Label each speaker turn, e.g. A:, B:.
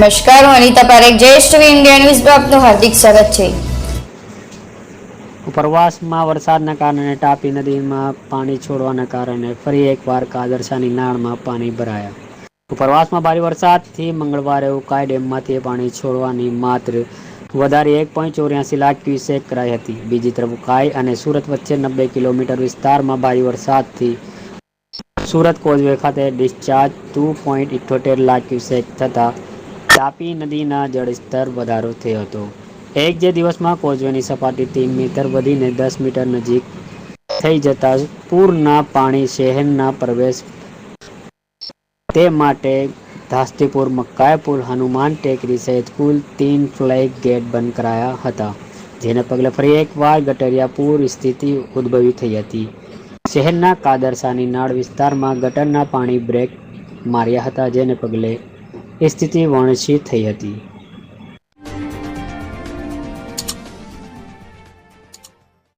A: નમસ્કાર, હું અનિતા પારેખ જ્યેષ્ઠ ઇન્ડિયા ન્યૂઝમાં આપનું હાર્દિક સ્વાગત છે.
B: ઉપરવાસમાં વરસાદના કારણે તાપી નદીમાં પાણી છોડવાના કારણે ફરી એકવાર કાદરસાની નાળમાં પાણી ભરાયા. ઉપરવાસમાં ભારે વરસાદથી મંગળવારે ઉકાઈ ડેમમાંથી પાણી છોડવાની માત્ર વધારે એક પોઈન્ટ ચોર્યાસી લાખ ક્યુસેક કરાઈ હતી. બીજી તરફ ઉકાઈ અને સુરત વચ્ચે નબ્બે કિલોમીટર વિસ્તારમાં ભારે વરસાદથી સુરત કોઝવે ખાતે ડિસ્ચાર્જ ટુ પોઈન્ટ ઇઠ્ઠોતેર લાખ ક્યુસેક થતાં તાપી નદીના જળસ્તર વધારો થયો હતો. એક જે દિવસમાં કોઝવેની સપાટી ત્રણ મીટર વધીને દસ મીટર નજીક થઈ જતા પૂરના પાણી શહેરના પ્રવેશ તે માટે ધાસ્તીપુર, મક્કાયપુર, હનુમાન ટેકરી સહિત કુલ તીન ફ્લેગ ગેટ બંધ કરાયા હતા, જેને પગલે ફરી એકવાર ગટરિયા પૂર સ્થિતિ ઉદ્ભવી થઈ હતી. શહેરના કાદરસાની નાળ વિસ્તારમાં ગટરના પાણી બ્રેક માર્યા હતા, જેને પગલે એ સ્થિતિ વણસી થઈ હતી.